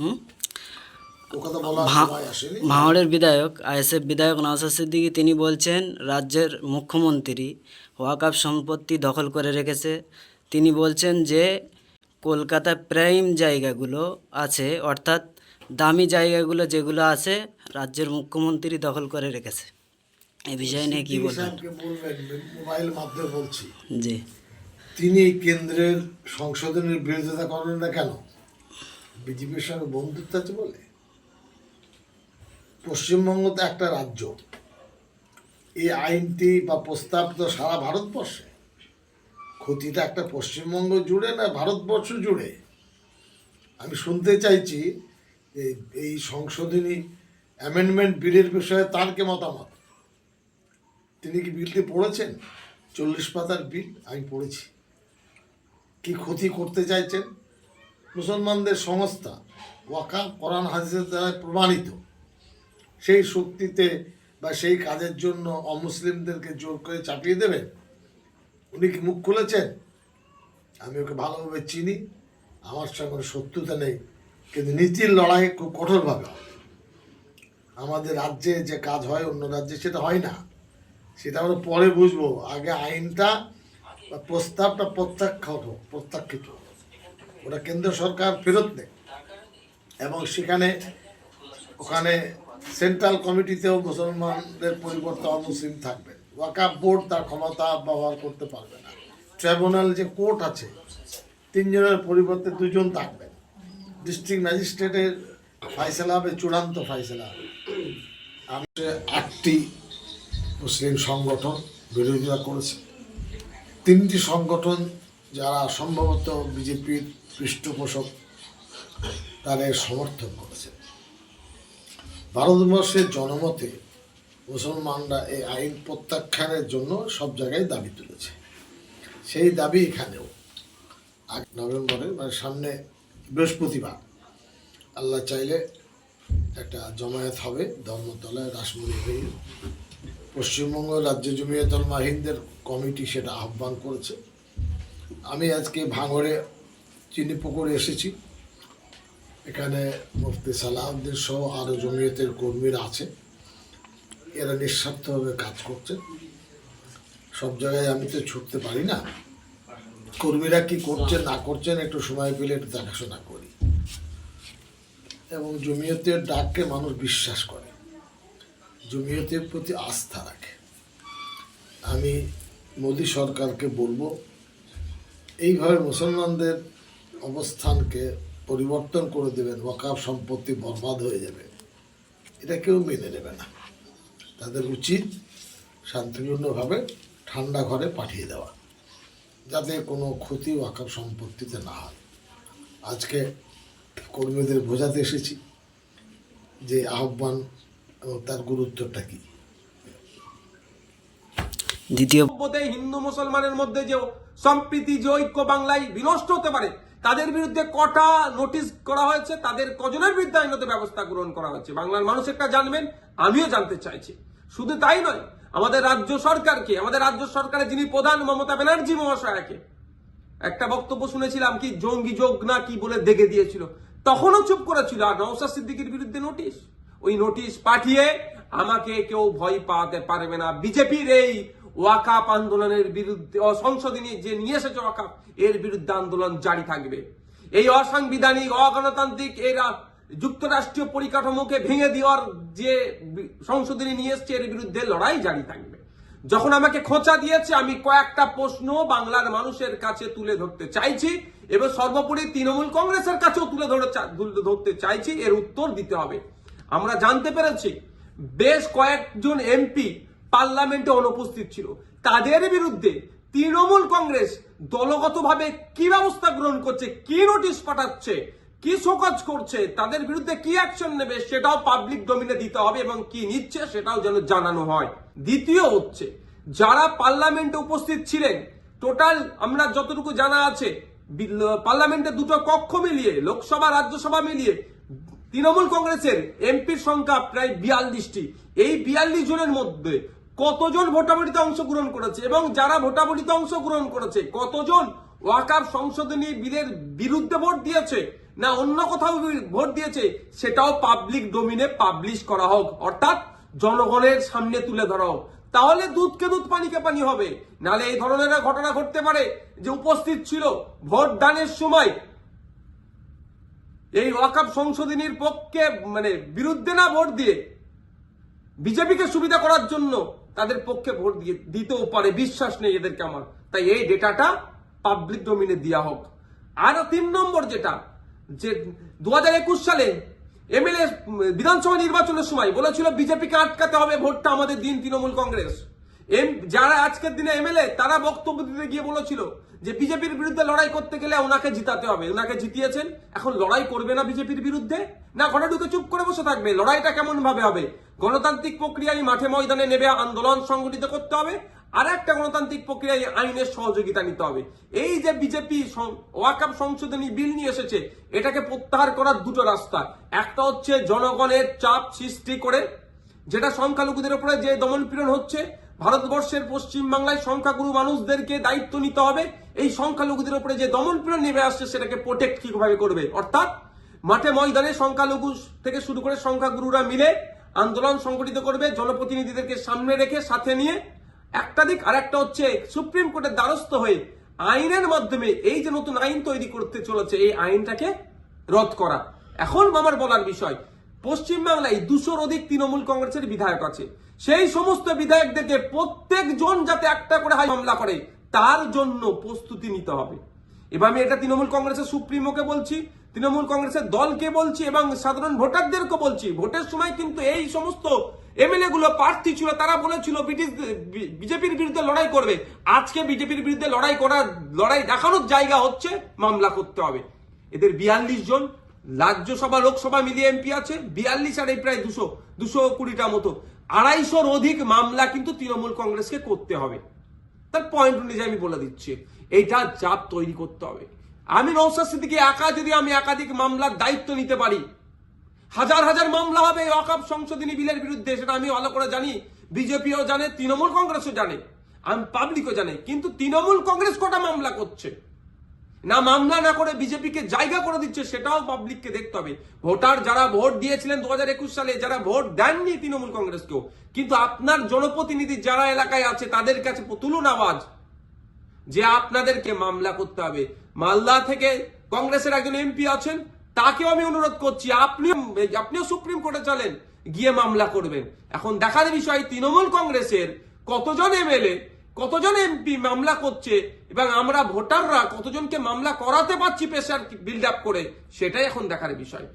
হুম? ও কথা বলা ভা- সময় আসেনি। ভাঙড়ের বিধায়ক আইএসএফ বিধায়ক নওসাদ সিদ্দিকী তিনি বলছেন রাজ্যের মুখ্যমন্ত্রী ওয়াকাপ সম্পত্তি দখল করে রেখেছে। তিনি বলছেন যে কলকাতা প্রাইম জায়গাগুলো আছে অর্থাৎ দামি জায়গাগুলো যেগুলো আছে রাজ্যের মুখ্যমন্ত্রী দখল করে রেখেছে। এই বিষয় নিয়ে কী বলবেন? মোবাইল মাধ্যমে বলছি। জি। তিনি এই কেন্দ্রের সংশোধনের বিরোধিতা করেন না কেন? বিজেপির সঙ্গে বন্ধুত্ব আছে বলে? পশ্চিমবঙ্গ তো একটা রাজ্য। এই আইনটি বা প্রস্তাব তো সারা ভারতবর্ষে। ক্ষতিটা একটা পশ্চিমবঙ্গ জুড়ে না, ভারতবর্ষ জুড়ে। আমি শুনতে চাইছি এই সংশোধনী অ্যামেন্ডমেন্ট বিলের বিষয়ে তার কে মতামত? তিনি কি বিলটি পড়েছেন? চল্লিশ পাতার বিল আমি পড়েছি। কি ক্ষতি করতে চাইছেন? মুসলমানদের সংস্থা, ওয়াকা, কোরআন, হাদিসের দ্বারা প্রমাণিত। সেই শক্তিতে বা সেই কাজের জন্য অমুসলিমদেরকে জোর করে চাপিয়ে দেবেন উনি কি মুখ খুলেছেন? আমি ওকে ভালোভাবে চিনি। আমার সঙ্গে শত্রুতা নেই। কিন্তু নীতির লড়াই খুব কঠোরভাবে আমাদের রাজ্যে যে কাজ হয়, অন্য রাজ্যে সেটা হয় না। সেটা আমরা পরে বুঝব। আগে আইনটা প্রস্তাবটা প্রত্যাখ্যাত প্রত্যাখ্যিত। ওটা কেন্দ্র সরকার ফেরত নেয়। এবং সেখানে ওখানে সেন্ট্রাল কমিটিতেও মুসলমানদের পরিবর্তে অমুসলিম থাকবেন ওয়াকাফ বোর্ড তার ক্ষমতা ব্যবহার করতে পারবে না। ট্রাইব্যুনাল যে কোর্ট আছে, তিনজনের পরিবর্তে দুজন থাকবেন ডিস্ট্রিক্ট ম্যাজিস্ট্রেটের ফাইসলা হবে, চূড়ান্ত ফাইসলা আমি আটটি মুসলিম সংগঠন বিরোধিতা করেছে। তিনটি সংগঠন যারা সম্ভবত বিজেপির পৃষ্ঠপোষক তাদের সমর্থন করেছে ভারতবর্ষের জনমতে মুসলমানরা এই আইন প্রত্যাখ্যানের জন্য সব জায়গায় দাবি তুলেছে। সেই দাবি এখানেও আট নভেম্বরে মানে সামনে বৃহস্পতিবার আল্লাহ চাইলে একটা জমায়েত হবে ধর্মতলায় রাসমণি হয়ে পশ্চিমবঙ্গ রাজ্য জমিয়তল মাহিনদের কমিটি সেটা আহ্বান করেছে। আমি আজকে ভাঙড়ে চিনিপুকুরে এসেছি। এখানে মুফতি সালাউদ্দিন সহ আরও জমিয়তের কর্মীরা আছে। এরা নিঃস্বার্থভাবে কাজ করছে। সব জায়গায় আমি তো ছুটতে পারি না। কর্মীরা কি করছেন, না করছেন একটু সময় পেলে একটু দেখাশোনা করি। এবং জমিয়তের ডাককে মানুষ বিশ্বাস করে। জমিয়তের প্রতি আস্থা রাখে। আমি মোদী সরকারকে বলব, এইভাবে মুসলমানদের অবস্থানকে পরিবর্তন করে দেবেন ওয়াকাফ সম্পত্তি বরবাদ হয়ে যাবে। এটা কেউ মেনে নেবে না। তাদের উচিত শান্তিপূর্ণভাবে ঠান্ডা ঘরে পাঠিয়ে দেওয়া যাতে কোনো ক্ষতি ওয়াকাফ সম্পত্তিতে না হয়। আজকে কর্মীদের বোঝাতে এসেছি যে আহ্বান এবং তার গুরুত্বটা কী। দ্বিতীয় হিন্দু মুসলমানের মধ্যে যে সম্প্রীতি যে ঐক্য বাংলায় বিনষ্ট হতে পারে তাদের বিরুদ্ধে কটা নোটিশ করা হয়েছে, তাদের কজনের বিরুদ্ধে আইনত ব্যবস্থা গ্রহণ করা হয়েছে? বাংলার মানুষ একটা জানবেন, আমিও জানতে চাইছি। শুধু তাই নয়, আমাদের রাজ্য সরকারকে, আমাদের রাজ্য সরকারের যিনি প্রধান মমতা ব্যানার্জি মহাশয়াকে, একটা বক্তব্য শুনেছিলাম কি, জঙ্গি যোগ না কি বলে দেখে দিয়েছিল। তখনও চুপ করেছিল, আর নওশাদ সিদ্দিকির বিরুদ্ধে নোটিশ। ওই নোটিশ পাঠিয়ে আমাকে কেউ ভয় পাওয়াতে পারবে না। বিজেপির এই ওয়াকাপ আন্দোলনের বিরুদ্ধে অসংশোধনী যে নিয়ে এসেছে ওয়াকাপ, এর বিরুদ্ধে আন্দোলন জারি থাকবে। এই অসাংবিধানিক, অগণতান্ত্রিক, এরা যুক্তরাষ্ট্রীয় পরিকাঠামোকে ভেঙে দেওয়ার যে সংশোধনী নিয়ে এসছে, এর বিরুদ্ধে লড়াই জারি থাকবে। যখন আমাকে খোঁচা দিয়েছে, আমি কয়েকটা প্রশ্ন বাংলার মানুষের কাছে তুলে ধরতে চাইছি, এবং সর্বোপরি তৃণমূল কংগ্রেসের কাছেও তুলে ধরে ধরতে চাইছি, এর উত্তর দিতে হবে। আমরা জানতে পেরেছি, বেশ কয়েকজন এমপি পার্লামেন্টে অনুপস্থিত ছিল। তাদের বিরুদ্ধে তৃণমূল কংগ্রেস দলগতভাবে কি ব্যবস্থা গ্রহণ করছে, কি নোটিশ পাঠাচ্ছে, কি শোকজ করছে, তাদের বিরুদ্ধে কি অ্যাকশন নেবে সেটাও পাবলিক ডোমিনে দিতে হবে এবং কি নিচ্ছে সেটাও যেন জানানো হয়। দ্বিতীয় হচ্ছে, যারা পার্লামেন্টে উপস্থিত ছিলেন টোটাল আমরা যতটুকু জানা আছে পার্লামেন্টে দুটো কক্ষ মিলিয়ে, লোকসভা, রাজ্যসভা মিলিয়ে তৃণমূল কংগ্রেসের এমপির সংখ্যা প্রায় বিয়াল্লিশটি। এই বিয়াল্লিশ জনের মধ্যে কতজন ভোটাভুটিতে অংশগ্রহণ করেছে এবং যারা ভোটাভুটিতে অংশগ্রহণ করেছে, কতজন ওয়াকার সংশোধনী বিলের বিরুদ্ধে ভোট দিয়েছে না অন্য কোথাও ভোট দিয়েছে, সেটাও পাবলিক ডোমিনে পাবলিশ করা হোক। অর্থাৎ জনগণের সামনে তুলে ধরা হোক। তাহলে দুধকে দুধ, পানিকে পানি হবে। নালে এই ধরনের ঘটনা ঘটতে পারে যে উপস্থিত ছিল ভোট দানের সময়। এই ওয়াকাপ সংশোধনীর পক্ষে মানে বিরুদ্ধে না ভোট দিয়ে, বিজেপিকে সুবিধা করার জন্য তাদের পক্ষে ভোট দিয়ে দিতেও পারে, বিশ্বাস নেই এদেরকে আমার। তাই এই ডেটাটা পাবলিক ডোমিনে দেওয়া হোক। আরও তিন নম্বর যেটা, যে দু হাজার একুশ সালে এমএলএ বিধানসভা নির্বাচনের সময় বলেছিল বিজেপিকে আটকাতে হবে ভোটটা আমাদের দিন তৃণমূল কংগ্রেস। এম, যারা আজকের দিনে এমএলএ, তারা বক্তব্য দিতে গিয়ে বলেছিল যে বিজেপির বিরুদ্ধে লড়াই করতে গেলে ওনাকে জিতাতে হবে। ওনাকে জিতিয়েছেন, এখন লড়াই করবে না বিজেপির বিরুদ্ধে? না ঘরে ঢুকে চুপ করে বসে থাকবে? লড়াইটা কেমন ভাবে হবে? গণতান্ত্রিক প্রক্রিয়ায় মাঠে ময়দানে নেবে আন্দোলন সংগঠিত করতে হবে আর একটা গণতান্ত্রিক প্রক্রিয়ায় আইনের সহযোগিতা নিতে হবে। এই যে বিজেপি ওয়াকাপ সংশোধনী বিল নিয়ে এসেছে, এটাকে প্রত্যাহার করার দুটো রাস্তা। একটা হচ্ছে জনগণের চাপ সৃষ্টি করে, যেটা সংখ্যালঘুদের উপরে যে দমন পীড়ন হচ্ছে, ভারতবর্ষের পশ্চিম বাংলায় সংখ্যাগুরু মানুষদেরকে দায়িত্ব নিতে হবে এই সংখ্যালঘুদের উপরে যে দমন পীড়ন নেমে আসছে, সেটাকে প্রোটেক্ট কীভাবে করবে। অর্থাৎ মাঠে ময়দানে সংখ্যালঘু থেকে শুরু করে সংখ্যাগুরুরা মিলে আন্দোলন সংগঠিত করবে, জনপ্রতিনিধিদেরকে সামনে রেখে সাথে নিয়ে। একটা দিক আর একটা হচ্ছে সুপ্রিম কোর্টের দ্বারস্থ হয়ে আইনের মাধ্যমে এই যে নতুন আইন তৈরি করতে চলেছে, এই আইনটাকে রদ করা। এখন আমার বলার বিষয়, পশ্চিমবাংলায় দুশোর অধিক তৃণমূল কংগ্রেসের বিধায়ক আছে। সেই সমস্ত বিধায়কদেরকে প্রত্যেক জন যাতে একটা করে হাই মামলা করে তার জন্য প্রস্তুতি নিতে হবে। এবার আমি এটা তৃণমূল কংগ্রেসের সুপ্রিমোকে বলছি, তৃণমূল কংগ্রেসের দলকে বলছি এবং সাধারণ ভোটারদেরকে বলছি। ভোটের সময় কিন্তু এই সমস্ত এমএলএ গুলো প্রার্থী ছিল, তারা বলেছিল ব্রিটিশ, বিজেপির বিরুদ্ধে লড়াই করবে। আজকে বিজেপির বিরুদ্ধে লড়াই করার, লড়াই দেখানোর জায়গা হচ্ছে মামলা করতে হবে। এদের বিয়াল্লিশ জন, রাজ্যসভা, লোকসভা মিলিয়ে এমপি আছে, বিয়াল্লিশ আর এই প্রায় দুশো দুশো কুড়িটা মতো। আড়াইশোর অধিক মামলা কিন্তু তৃণমূল কংগ্রেসকে করতে হবে। তার পয়েন্ট অনুযায়ী আমি বলে দিচ্ছি। এইটা চাপ তৈরি করতে হবে। আমি নৌসাদ সিদ্দিকি একা, যদি আমি একাধিক মামলার দায়িত্ব নিতে পারি, হাজার হাজার মামলা হবে অকাপ সংশোধনী বিলের বিরুদ্ধে, সেটা আমি ভালো করে জানি। বিজেপিও জানে, তৃণমূল কংগ্রেসও জানে, আমি পাবলিকও জানে, কিন্তু তৃণমূল কংগ্রেস কটা মামলা করছে? না মামলা না করে বিজেপিকে জায়গা করে দিচ্ছে, সেটাও পাবলিককে দেখতে হবে। ভোটার যারা ভোট দিয়েছিলেন দু হাজার একুশ সালে, যারা ভোট দেননি তৃণমূল কংগ্রেসকেও, কিন্তু আপনার জনপ্রতিনিধি যারা এলাকায় আছে, তাদের কাছে তুলুন আওয়াজ। যে আপনাদেরকে মামলা করতে হবে। মালদা থেকে কংগ্রেসের একজন এমপি আছেন, তাকেও আমি অনুরোধ করছি, আপনিও আপনিও সুপ্রিম কোর্টে চলেন, গিয়ে মামলা করবেন। এখন দেখার বিষয়, তৃণমূল কংগ্রেসের কতজন এমএলএ কতজন এমপি মামলা করছে এবং আমরা ভোটাররা কতজনকে মামলা করাতে পারছি প্রেশার বিল্ড আপ করে, সেটাই এখন দেখার বিষয়।